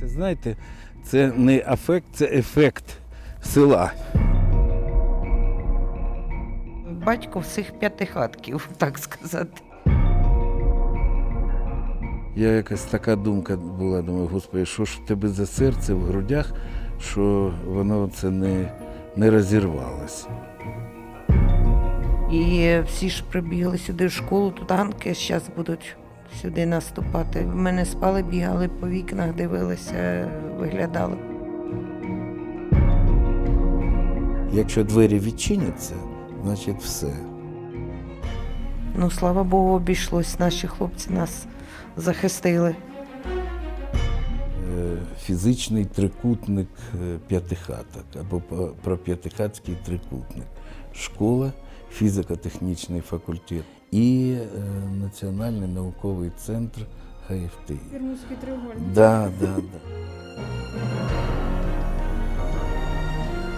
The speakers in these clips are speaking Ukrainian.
Це знаєте, це не афект, це ефект села. Батько всіх п'ятихатків, так сказати. Я якась така думка була, думаю, господи, що ж в тебе за серце в грудях, що воно це не, не розірвалося. І всі ж прибігли сюди в школу, тут танки зараз будуть сюди наступати. В мене спали, бігали по вікнах, дивилися, виглядали. Якщо двері відчиняться, значить все. Ну, слава Богу, обійшлось. Наші хлопці нас захистили. Е, Фізичний трикутник е, п'ятихаток або про п'ятихатський трикутник. Школа, фізико-технічний факультет і е, Національний науковий центр ХФТІ. Бермудський треугольник. Да, да, да.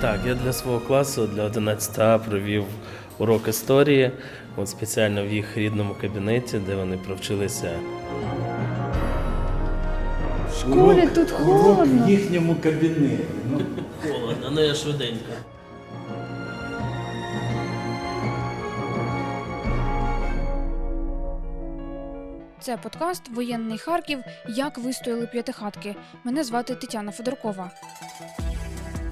Так, я для свого класу, для 11 А провів урок історії, от спеціально в їх рідному кабінеті, де вони провчилися. В школі тут холодно. в їхньому кабінеті. Ну, Холодно, ну я швиденько. Це подкаст Воєнний Харків. Як вистояли п'ятихатки. Мене звати Тетяна Федоркова.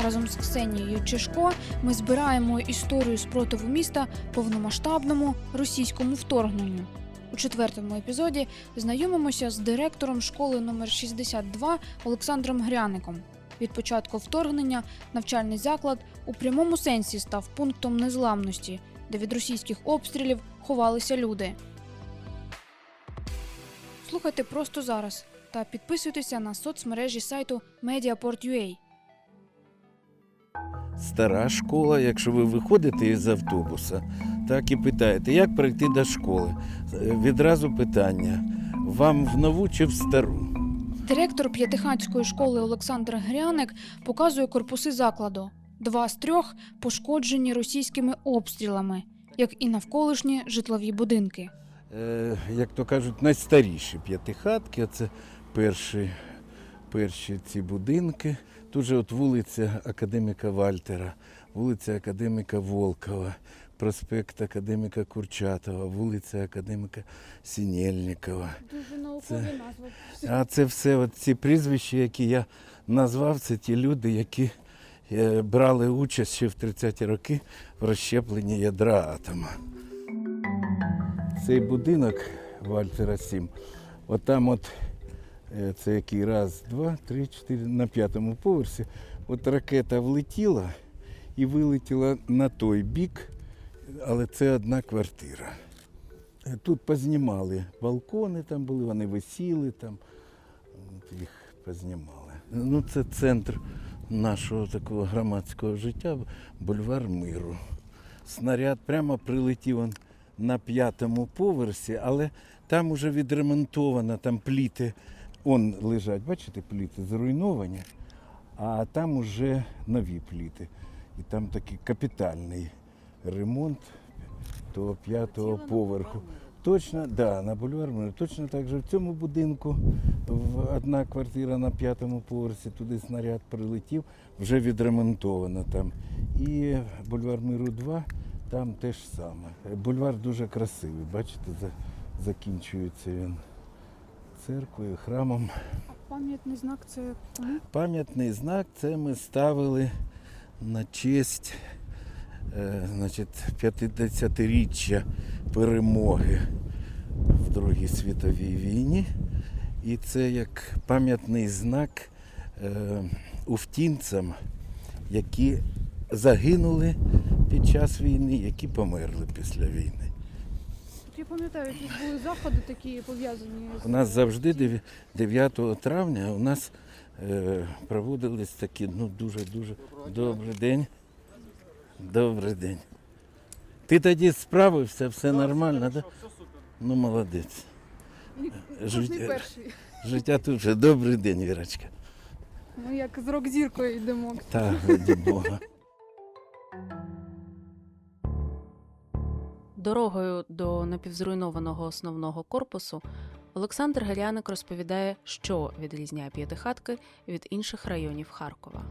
Разом з Ксенією Чешко ми збираємо історію спротиву міста повномасштабному російському вторгненню. У четвертому епізоді знайомимося з директором школи номер 62 Олександром Гряником. Від початку вторгнення навчальний заклад у прямому сенсі став пунктом незламності, де від російських обстрілів ховалися люди. Слухайте просто зараз та підписуйтеся на соцмережі сайту Mediaport.ua. Стара школа, якщо ви виходите із автобуса, так і питаєте, як прийти до школи? Відразу питання: вам в нову чи в стару? Директор п'ятихатської школи Олександр Гряник показує корпуси закладу. Два з трьох пошкоджені російськими обстрілами, як і навколишні житлові будинки. Е, як то кажуть, найстаріші п'ятихатки, це перші, перші ці будинки. Тут же от вулиця Академіка Вальтера, вулиця Академіка Волкова, проспект Академіка Курчатова, вулиця Академіка Сінєльникова. Дуже наукові назви. А це все от ці прізвища, які я назвав, це ті люди, які е, брали участь ще в 30-ті роки в розщепленні ядра атома. Цей будинок Вальтера 7, от там от е, це який раз, два, три, чотири, на п'ятому поверсі. От ракета влетіла і вилетіла на той бік, але це одна квартира. Е, Тут познімали балкони, там були, вони висіли там, їх познімали. Ну, це центр нашого такого громадського життя, бульвар миру. Снаряд прямо прилетів на п'ятому поверсі, але там уже відремонтовано, там пліти, он лежать, бачите, пліти зруйновані, а там уже нові пліти. І там такий капітальний ремонт того п'ятого поверху. Точно, да, на бульвар Миру. Точно так же в цьому будинку в- одна квартира на п'ятому поверсі, туди снаряд прилетів, вже відремонтовано там. І бульвар Миру 2, там теж саме. Бульвар дуже красивий, бачите, закінчується він церквою, храмом. Пам'ятний знак це кому? Пам'ятний знак це ми ставили на честь е, значить, 50-річчя перемоги в Другій світовій війні. І це як пам'ятний знак е, уфтінцям, які загинули під час війни, які померли після війни. Я пам'ятаю, якісь були заходи такі пов'язані У нас завжди 9 травня у нас е, проводились такі, ну дуже-дуже добрий день. Добрий день. Ти тоді справився, все нормально, так? Да? Ну, молодець. Життя, життя тут вже добрий день, Вірочка. Ми як з рок-зіркою йдемо. Та, раді Бога. Дорогою до напівзруйнованого основного корпусу Олександр Геряник розповідає, що відрізняє п'ятихатки від інших районів Харкова.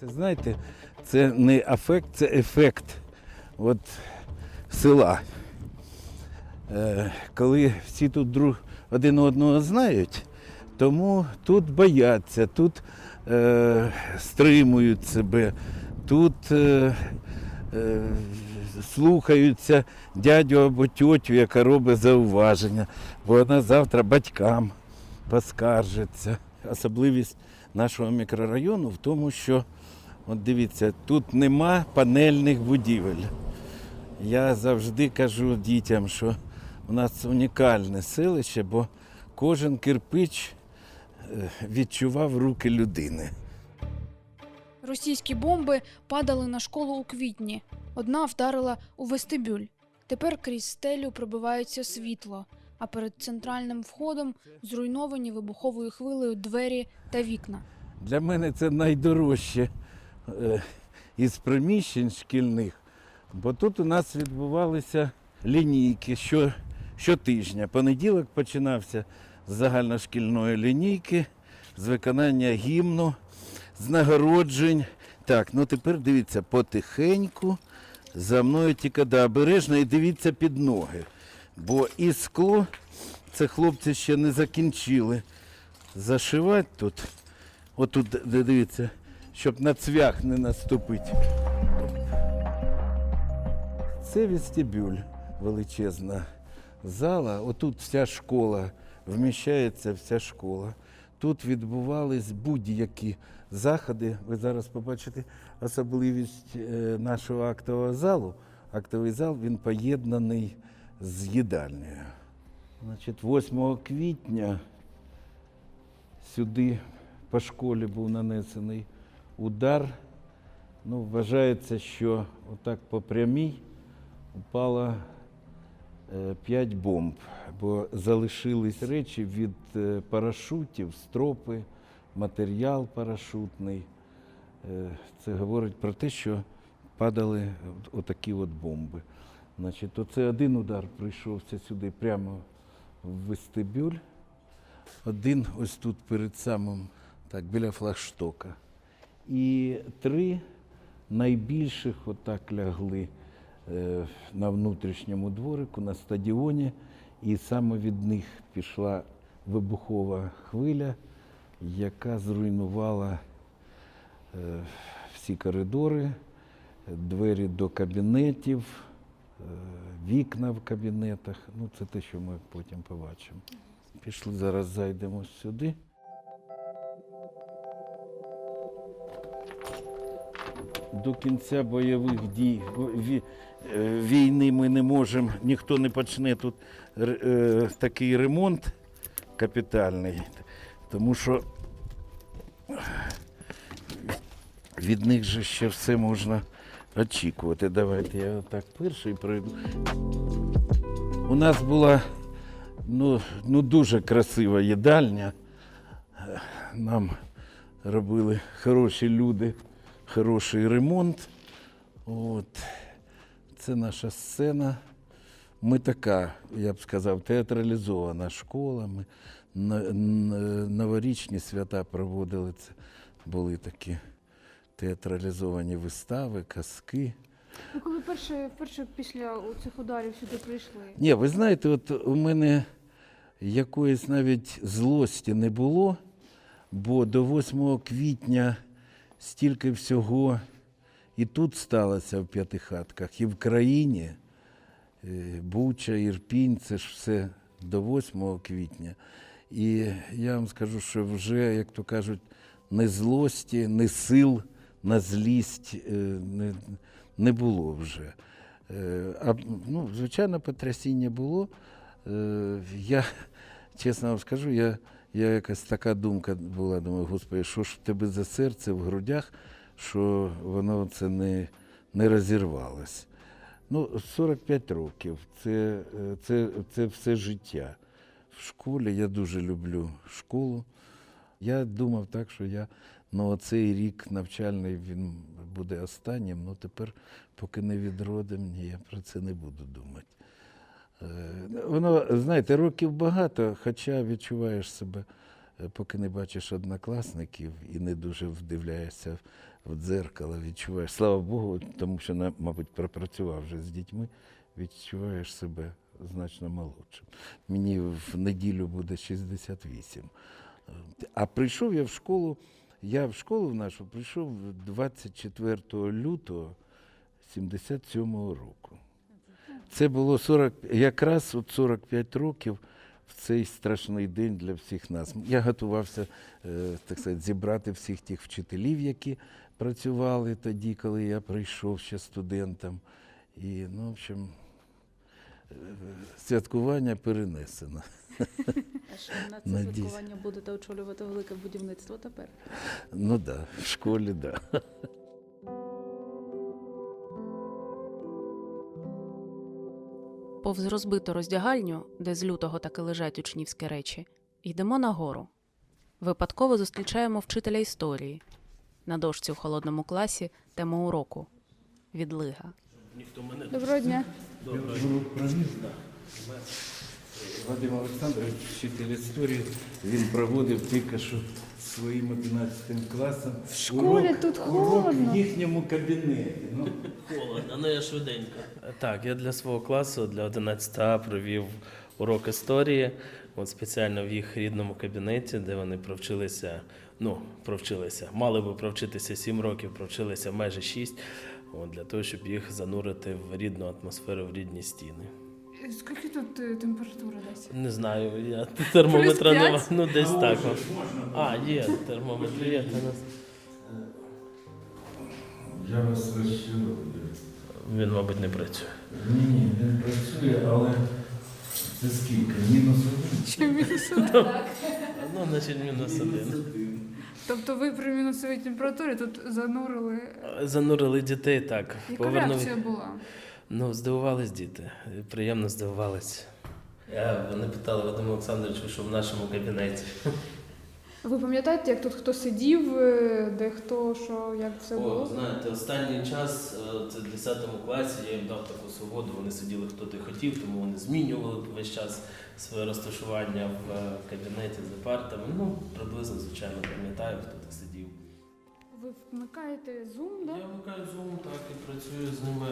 Це знаєте, це не афект, це ефект от, села. Е, коли всі тут друг один одного знають, тому тут бояться, тут е, стримують себе, тут е, е, слухаються дядю або тьотю, яка робить зауваження, бо вона завтра батькам поскаржиться. Особливість нашого мікрорайону в тому, що От дивіться, тут нема панельних будівель. Я завжди кажу дітям, що у нас унікальне селище, бо кожен кирпич е, відчував руки людини. Російські бомби падали на школу у квітні. Одна вдарила у вестибюль. Тепер крізь стелю пробивається світло, а перед центральним входом зруйновані вибуховою хвилею двері та вікна. Для мене це найдорожче е, із приміщень шкільних, бо тут у нас відбувалися лінійки що, щотижня. Понеділок починався з загальношкільної лінійки, з виконання гімну, з нагороджень. Так, ну тепер дивіться потихеньку. За мною тільки да, обережно і дивіться під ноги. Бо і скло, це хлопці ще не закінчили зашивати тут. Отут, дивіться, щоб на цвях не наступити. Це вестибюль, величезна зала. Отут вся школа, вміщається вся школа. Тут відбувались будь-які заходи. Ви зараз побачите особливість е, нашого актового залу. Актовий зал він поєднаний з їдальнею. Значить, 8 квітня сюди по школі був нанесений удар. Ну, вважається, що отак по прямій упало 5 бомб, бо залишились речі від е, парашутів, стропи, матеріал парашутний. Е, Це говорить про те, що падали отакі от бомби. Значить, оце один удар прийшовся сюди прямо в вестибюль. Один ось тут перед самим, так, біля флагштока. І три найбільших отак лягли е, на внутрішньому дворику, на стадіоні. І саме від них пішла вибухова хвиля, яка зруйнувала е, всі коридори, двері до кабінетів, е, вікна в кабінетах. Ну, це те, що ми потім побачимо. Пішли зараз зайдемо сюди. До кінця бойових дій е, війни ми не можемо, ніхто не почне тут такий ремонт капітальний, тому що від них же ще все можна очікувати. Давайте я отак перший пройду. У нас була ну, ну, дуже красива їдальня. Нам робили хороші люди, хороший ремонт. От. Це наша сцена. Ми така, я б сказав, театралізована школа. Ми новорічні свята проводили. Це були такі театралізовані вистави, казки. Ви коли перше, перше після цих ударів сюди прийшли? Ні, ви знаєте, от у мене якоїсь навіть злості не було, бо до 8 квітня стільки всього і тут сталося в п'ятихатках, і в країні. Е, Буча, Ірпінь, це ж все до 8 квітня. І я вам скажу, що вже, як то кажуть, не злості, не сил на злість е, не, не було вже. Е, А, ну, звичайно, потрясіння було. Е, Я, чесно вам скажу, я, я якась така думка була, думаю, господи, що ж в тебе за серце в грудях, що воно це не, не розірвалось. Ну, 45 років це, це, це все життя. В школі я дуже люблю школу. Я думав так, що я ну, цей рік навчальний він буде останнім. Ну тепер, поки не відродим, ні, я про це не буду думати. Е, Воно, знаєте, років багато, хоча відчуваєш себе, е, поки не бачиш однокласників і не дуже вдивляєшся в дзеркало, відчуваєш, слава Богу, тому що, мабуть, пропрацював вже з дітьми, відчуваєш себе значно молодшим. Мені в неділю буде 68. Е, А прийшов я в школу, я в школу в нашу прийшов 24 лютого 77 року. Це було 40, якраз от 45 років в цей страшний день для всіх нас. Я готувався е, так сказати, зібрати всіх тих вчителів, які працювали тоді, коли я прийшов ще студентом. І, ну, в общем, святкування перенесено. А що на це Надіюсь. святкування будете очолювати велике будівництво тепер? Ну так, да, в школі, так. Да. Повз розбиту роздягальню, де з лютого таки лежать учнівські речі, йдемо нагору. Випадково зустрічаємо вчителя історії. На дошці в холодному класі тема уроку відлига. Ніхто мене Доброго дня. Вадим Олександрович, вчитель історії, він проводив тільки що своїм 11 класом. В школі тут холодно. в їхньому кабінеті. Ну, холодно, ну я швиденько. Так, я для свого класу, для 11 А провів урок історії. От спеціально в їх рідному кабінеті, де вони провчилися, ну, провчилися, мали би провчитися 7 років, провчилися майже 6, от, для того, щоб їх занурити в рідну атмосферу, в рідні стіни. Скільки тут е, температура десь? Не знаю, я термометра п'ять? нема. Ну, десь так. от. А, є термометр, є. та нас. я вас розчарую. Він, мабуть, не працює. Ні, ні, він працює, але це скільки? Мінус один? Чи мінус один? Ну, значить, мінус один. Тобто ви при мінусовій температурі тут занурили. Занурили дітей так. Яка повернули. реакція була? Ну, здивувались діти. Приємно здивувались. Я, вони питали Вадим Олександровичу, що в нашому кабінеті. Ви пам'ятаєте, як тут хто сидів, е, де хто, що, як це О, було? знаєте, останній час, е, це в 10 класі, я їм дав таку свободу, вони сиділи хто де хотів, тому вони змінювали весь час своє розташування в е, кабінеті за партами. Ну, приблизно, звичайно, пам'ятаю, хто де сидів. Ви вмикаєте Zoom, да? Я вмикаю Zoom, так, і працюю з ними.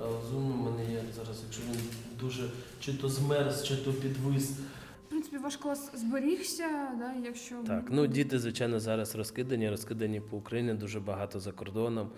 Zoom у мене є зараз, якщо він дуже чи то змерз, чи то підвис. Принципі, ваш клас зберігся, да, якщо Так, ну діти, звичайно, зараз розкидані, розкидані по Україні дуже багато за кордоном,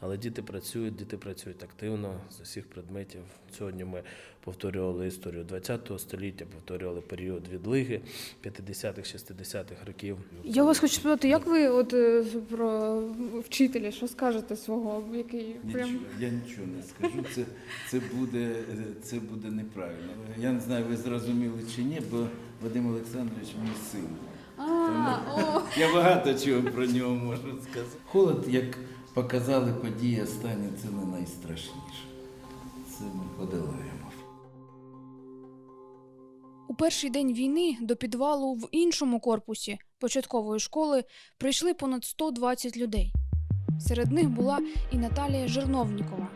але діти працюють, діти працюють активно з усіх предметів. Сьогодні ми повторювали історію ХХ століття, повторювали період відлиги 50-х, 60-х років. Я вас хочу спитати, як ви от е, про вчителя, що скажете свого, який прям Нічого, я нічого не скажу. Це, це, буде, це буде неправильно. Я не знаю, ви зрозуміли чи ні, бо Вадим Олександрович мій син. а, о, Я багато чого про нього можу сказати. Холод, як показали події останні, це не найстрашніше. Це ми подолаємо. У перший день війни до підвалу в іншому корпусі початкової школи прийшли понад 120 людей. Серед них була і Наталія Жирновнікова.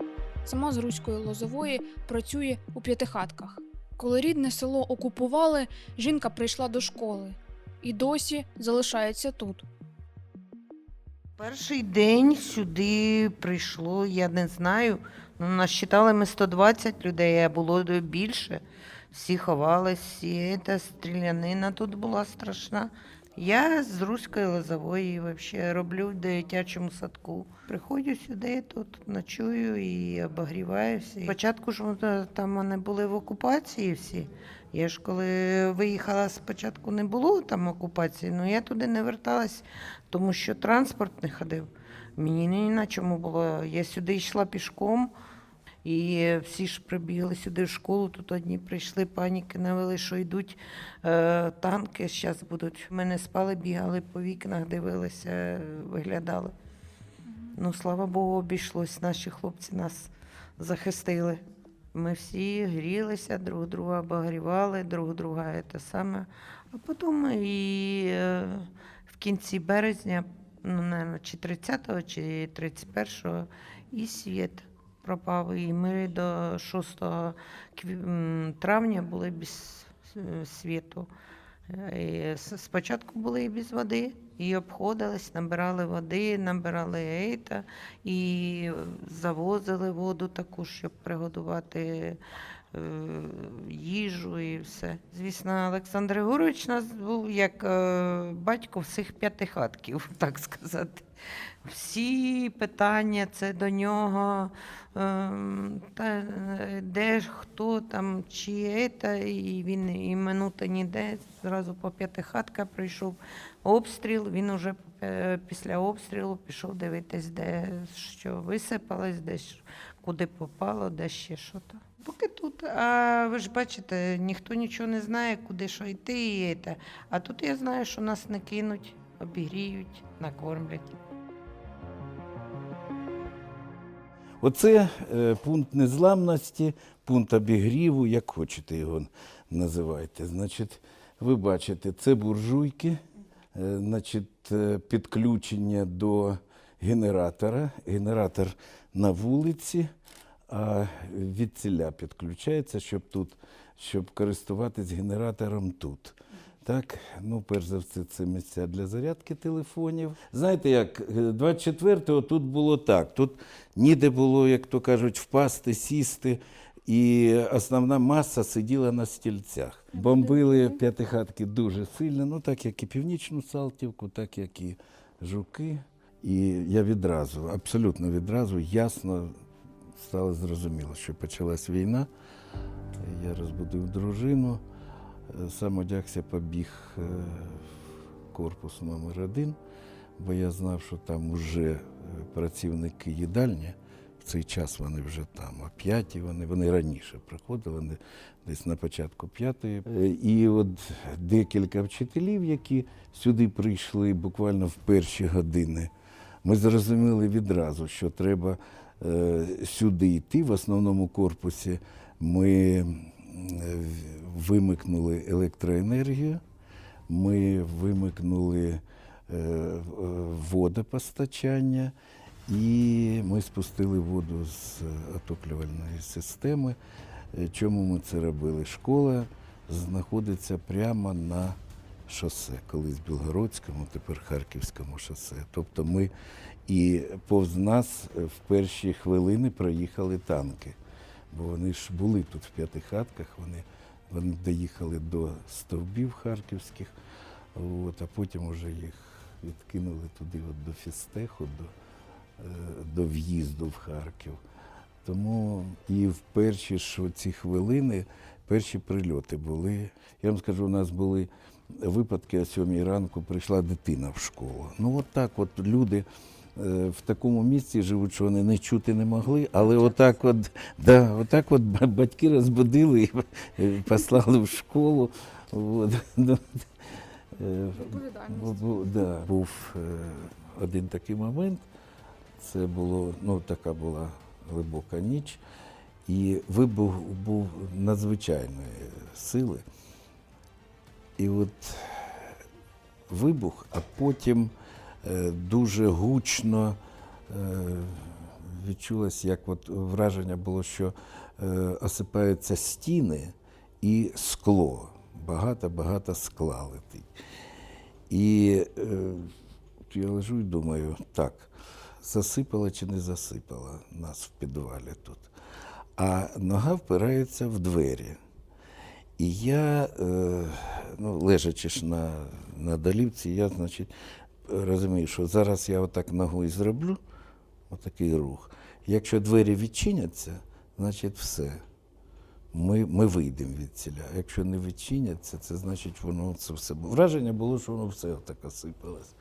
Сама з Руської Лозової працює у п'ятихатках. Коли рідне село окупували, жінка прийшла до школи і досі залишається тут. Перший день сюди прийшло, я не знаю. Ну, насчитали ми 120 людей, а було більше. Всі ховались, всі та стрілянина тут була страшна. Я з Руської Лозової взагалі роблю в дитячому садку. Приходжу сюди, тут ночую і обогріваюся. Спочатку ж там вони були в окупації всі. Я ж коли виїхала спочатку не було там окупації, але я туди не верталась, тому що транспорт не ходив. Мені ні на чому було. Я сюди йшла пішком, і всі ж прибігли сюди в школу. Тут одні прийшли, паніки навели, що йдуть е, танки, зараз будуть. Ми не спали, бігали по вікнах, дивилися, виглядали. Ну, слава Богу, обійшлось. Наші хлопці нас захистили. Ми всі грілися, друг друга обогрівали, друг друга те саме. А потім і е, в кінці березня, ну, наверное, чи 30-го, чи 31-го, і світ. Пропав. І ми до 6 травня були без е, світу. Е, і Спочатку були і без води, і обходились, набирали води, набирали ейта, і завозили воду таку, щоб приготувати е, їжу і все. Звісно, Олександр Григорович у нас був як е, батько всіх п'ятихатків, так сказати. Всі питання це до нього, ем, та, е, де ж хто там, чи це, і він і минути ніде. Зразу по п'ятихатка прийшов обстріл. Він уже е, після обстрілу пішов дивитись, де що висипалось, де ж- куди попало, де ще що то. Поки тут, а ви ж бачите, ніхто нічого не знає, куди що йти і це. А тут я знаю, що нас не кинуть, обігріють, накормлять. Оце е, пункт незламності, пункт обігріву, як хочете його називайте. Значить, ви бачите, це буржуйки, е, значить, е, підключення до генератора. Генератор на вулиці, а від ціля підключається, щоб тут, щоб користуватись генератором тут. Так, ну, перш за все, це місця для зарядки телефонів. Знаєте, як е, 24-го тут було так. Тут ніде було, як то кажуть, впасти, сісти, і основна маса сиділа на стільцях. Бомбили п'ятихатки дуже сильно, ну так як і Північну Салтівку, так як і Жуки. І я відразу, абсолютно відразу, ясно стало зрозуміло, що почалась війна. Я розбудив дружину. Е, Сам одягся, побіг е, в корпус номер один, бо я знав, що там вже е, працівники їдальні, в цей час вони вже там, о п'ятій вони, вони раніше приходили, вони десь на початку п'ятої. І от декілька вчителів, які сюди прийшли буквально в перші години, ми зрозуміли відразу, що треба е, сюди йти. В основному корпусі ми е, вимикнули електроенергію, ми вимикнули е, водопостачання і ми спустили воду з отоплювальної системи. Чому ми це робили? Школа знаходиться прямо на шосе, колись Білгородському, тепер Харківському шосе. Тобто ми і повз нас е, в перші хвилини проїхали танки, бо вони ж були тут в п'ятихатках, вони, вони доїхали до стовбів харківських, от, а потім вже їх відкинули туди, от, до фістеху, до, е, до в'їзду в Харків. Тому і в перші ж ці хвилини перші прильоти були. Я вам скажу, у нас були випадки о сьомій ранку прийшла дитина в школу. Ну, от так от люди е, в такому місці живуть, що вони не чути не могли, але отак от, да, отак от батьки розбудили і е, послали в школу. От. Ну, е, да, був один такий момент. Це було, ну, така була глибока ніч, і вибух був надзвичайної сили. І от вибух, а потім е, дуже гучно е, відчулось, як от враження було, що е, осипаються стіни і скло. Багато-багато скла летить. І я лежу і думаю, так, засипала чи не засипала нас в підвалі тут. А нога впирається в двері. І я, е, ну, лежачи ж на, на долівці, я, значить, розумію, що зараз я отак ногою зроблю, отакий рух. Якщо двері відчиняться, значить все. Ми, ми вийдемо від ціля. А якщо не відчиняться, це значить воно це все. Враження було, що воно все так осипалось.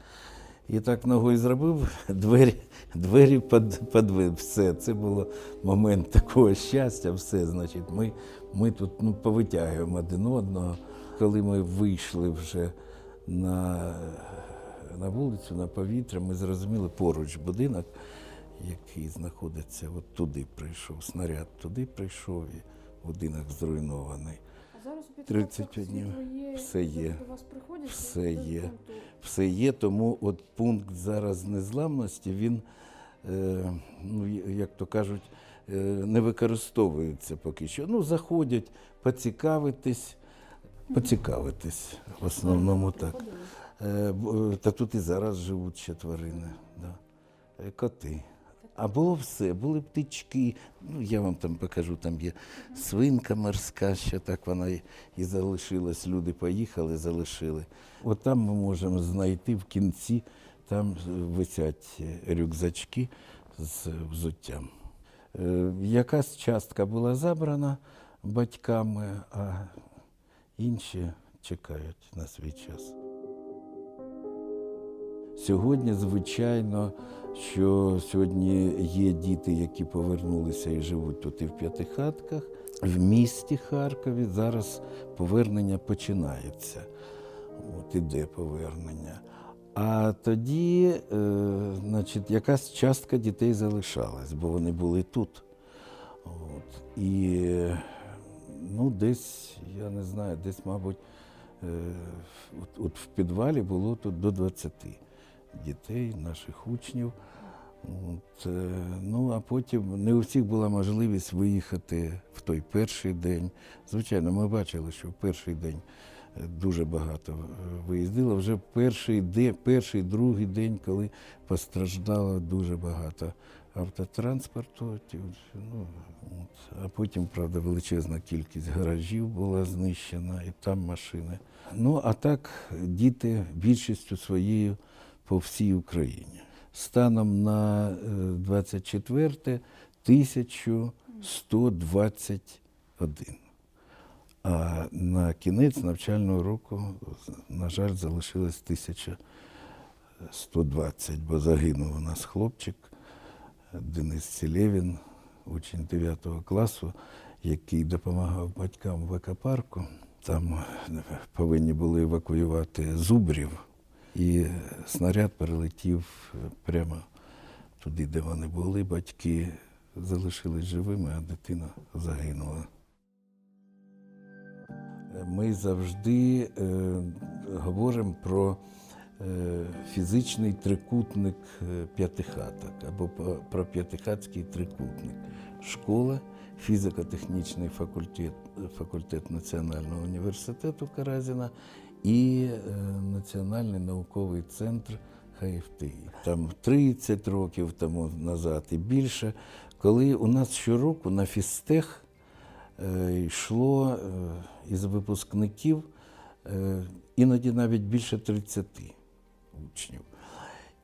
І так ногою зробив, двері, двері під, підвив. Все. Це було момент такого щастя, все. Значить, ми, ми тут ну, повитягуємо один одного. Коли ми вийшли вже на, на вулицю, на повітря, ми зрозуміли поруч будинок, який знаходиться от туди прийшов. Снаряд туди прийшов, і будинок зруйнований. А зараз у 35 днів. Все є. Все є. все є, тому от пункт зараз незламності, він, е, ну, як то кажуть, е, не використовуються поки що. Ну, заходять поцікавитись, поцікавитись в основному так. Е, е, Та тут і зараз живуть ще тварини, да. Е, коти. А було все, були птички. Ну, я вам там покажу, там є свинка морська, ще так вона і, залишилась. Люди поїхали, залишили. От там ми можемо знайти в кінці, там висять рюкзачки з взуттям. Е, Якась частка була забрана батьками, а інші чекають на свій час. Сьогодні, звичайно, що сьогодні є діти, які повернулися і живуть тут і в п'ятихатках. В місті Харкові зараз повернення починається. От іде повернення. А тоді, е, значить, якась частка дітей залишалась, бо вони були тут. От. І ну, десь, я не знаю, десь, мабуть, е, от, от в підвалі було тут до 20 дітей, наших учнів. От, е, ну, а потім не у всіх була можливість виїхати в той перший день. Звичайно, ми бачили, що в перший день е, дуже багато е, виїздило. Вже перший, де, перший, другий день, коли постраждало дуже багато автотранспорту. Ну, от. А потім, правда, величезна кількість гаражів була знищена, і там машини. Ну, а так діти більшістю своєю по всій Україні. Станом на е, 24 1121. А на кінець навчального року, на жаль, залишилось 1120, бо загинув у нас хлопчик Денис Селєвін, учень 9 класу, який допомагав батькам в екопарку. Там е, повинні були евакуювати зубрів, і снаряд перелетів е, прямо туди, де вони були. Батьки залишились живими, а дитина загинула. Ми завжди е, говоримо про е, фізичний трикутник е, п'ятихаток або про п'ятихатський трикутник. Школа, фізико-технічний факультет, факультет Національного університету Каразіна і е, Національний науковий центр ХФТІ. Там 30 років тому назад і більше, коли у нас щороку на фізтех е, йшло е, із випускників іноді навіть більше 30 учнів.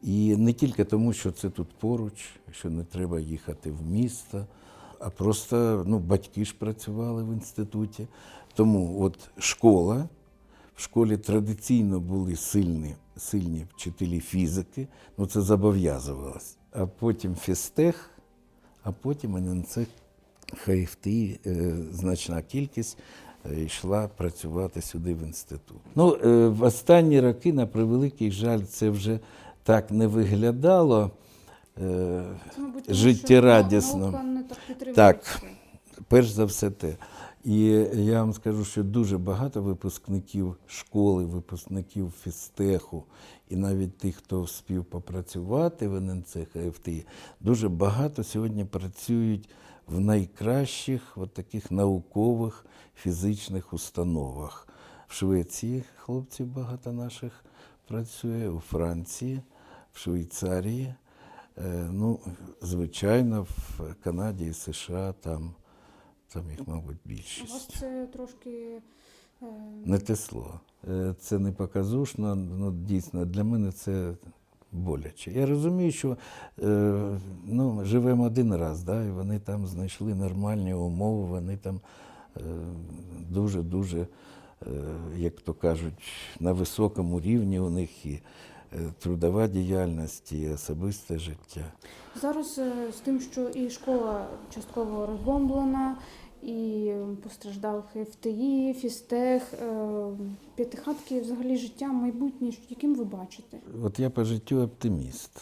І не тільки тому, що це тут поруч, що не треба їхати в місто, а просто ну, батьки ж працювали в інституті. Тому от школа, в школі традиційно були сильні, сильні вчителі фізики, ну це зобов'язувалось. А потім фізтех, а потім ННЦ ХФТІ, е, значна кількість е, йшла працювати сюди в інститут. Ну, е, в останні роки, на превеликий жаль, це вже так не виглядало. Життєрадісно. Так. Перш за все те. І я вам скажу, що дуже багато випускників школи, випускників фізтеху, і навіть тих, хто вспів попрацювати в ННЦ ХФТІ, дуже багато сьогодні працюють в найкращих от таких наукових фізичних установах. В Швеції хлопців багато наших працює, у Франції, в Швейцарії. Е, Ну, звичайно, в Канаді і США там, там їх, мабуть, У вас це трошки е, Не те слово. Е, Це не показушно, ну дійсно для мене це боляче. Я розумію, що е, ну, живемо один раз, да, і вони там знайшли нормальні умови, вони там дуже-дуже, як то кажуть, на високому рівні у них і трудова діяльність, і особисте життя. зараз е, з тим, що і школа частково розбомблена, і постраждав ХФТІ, фізтех, е, п'ятихатки, взагалі життя, майбутнє, яким ви бачите? От я по життю оптиміст.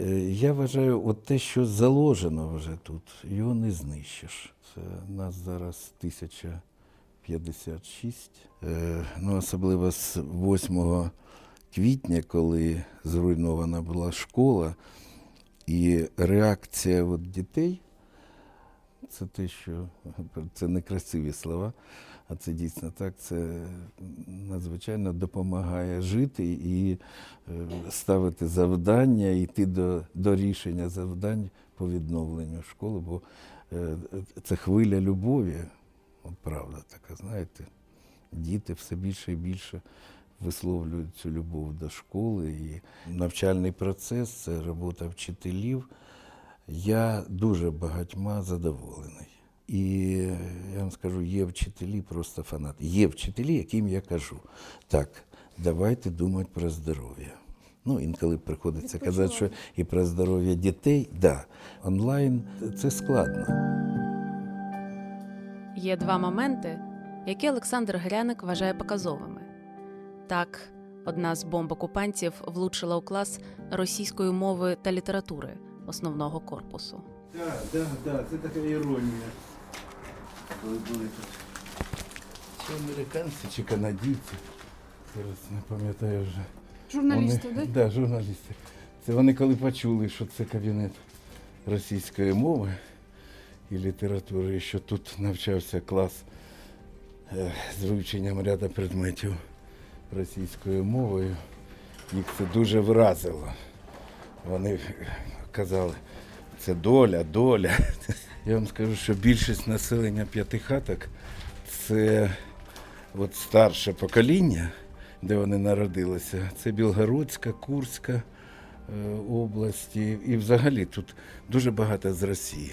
Е, Я вважаю, от те, що заложено вже тут, його не знищиш. Це нас зараз 1056. Е, Ну, особливо з 8 квітня, коли зруйнована була школа, і реакція от дітей Це те, що це не красиві слова, а це дійсно так. Це надзвичайно допомагає жити і е, ставити завдання, йти до, до рішення завдань по відновленню школи, бо е, це хвиля любові. От правда така, знаєте, діти все більше і більше висловлюють цю любов до школи. І навчальний процес це робота вчителів. Я дуже багатьма задоволений. І я вам скажу, є вчителі просто фанати. Є вчителі, яким я кажу, так, давайте думати про здоров'я. Ну, інколи приходиться казати, що і про здоров'я дітей, да, онлайн це складно. Є два моменти, які Олександр Гряник вважає показовими. Так, одна з бомб окупантів влучила у клас російської мови та літератури основного корпусу. Так, так, так, це така іронія. Коли були тут чи американці, чи канадійці, зараз не пам'ятаю вже. Журналісти, вони, да? Да, журналісти. Це вони коли почули, що це кабінет російської мови і літератури, і що тут навчався клас е, з вивченням ряду предметів російською мовою, їх це дуже вразило. Вони казали, це доля, доля. Я вам скажу, що більшість населення п'ятихаток це от старше покоління, де вони народилися. Це Білгородська, Курська е, області. І взагалі тут дуже багато з Росії.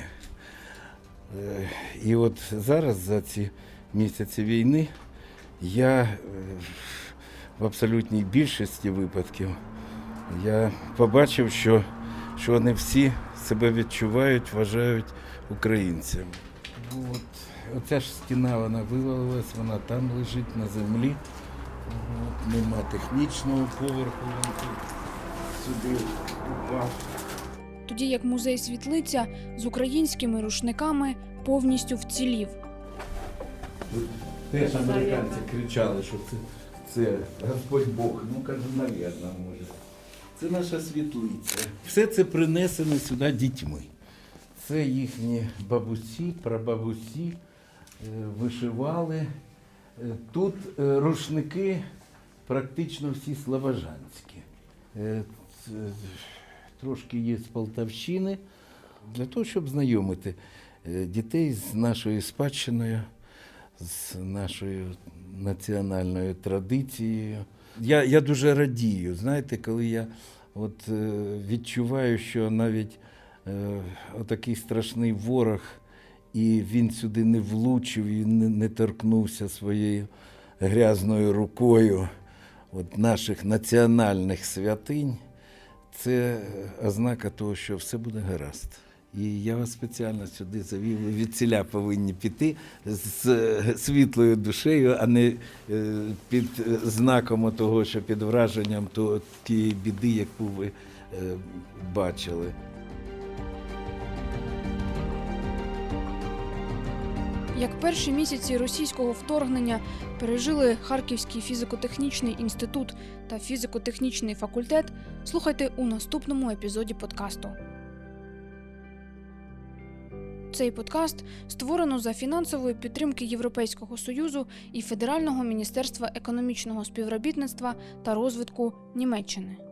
Е, І от зараз за ці місяці війни я е, в абсолютній більшості випадків я побачив, що, що вони всі себе відчувають, вважають українцями. От, оця ж стіна вона вивалилась, вона там лежить на землі. От, нема технічного поверху, він тут сюди упав. Тоді як музей світлиця з українськими рушниками повністю вцілів. Теж американці кричали, що це, це Господь Бог. Ну, кажу, навірно, може. Це наша світлиця. Все це принесено сюди дітьми. Це їхні бабусі, прабабусі е, вишивали. Е, Тут е, рушники практично всі слобожанські. Е, Трошки є з Полтавщини. Для того, щоб знайомити дітей з нашою спадщиною, з нашою національною традицією. Я, я дуже радію, знаєте, коли я от, е, відчуваю, що навіть е, отакий страшний ворог, і він сюди не влучив і не, не торкнувся своєю грязною рукою от наших національних святинь, це ознака того, що все буде гаразд. І я вас спеціально сюди завів. Ви від ціля повинні піти з світлою душею, а не е, під знаком того, що під враженням тієї біди, яку ви е, бачили. Як перші місяці російського вторгнення пережили Харківський фізико-технічний інститут та фізико-технічний факультет, слухайте у наступному епізоді подкасту. Цей подкаст створено за фінансової підтримки Європейського союзу і Федерального міністерства економічного співробітництва та розвитку Німеччини.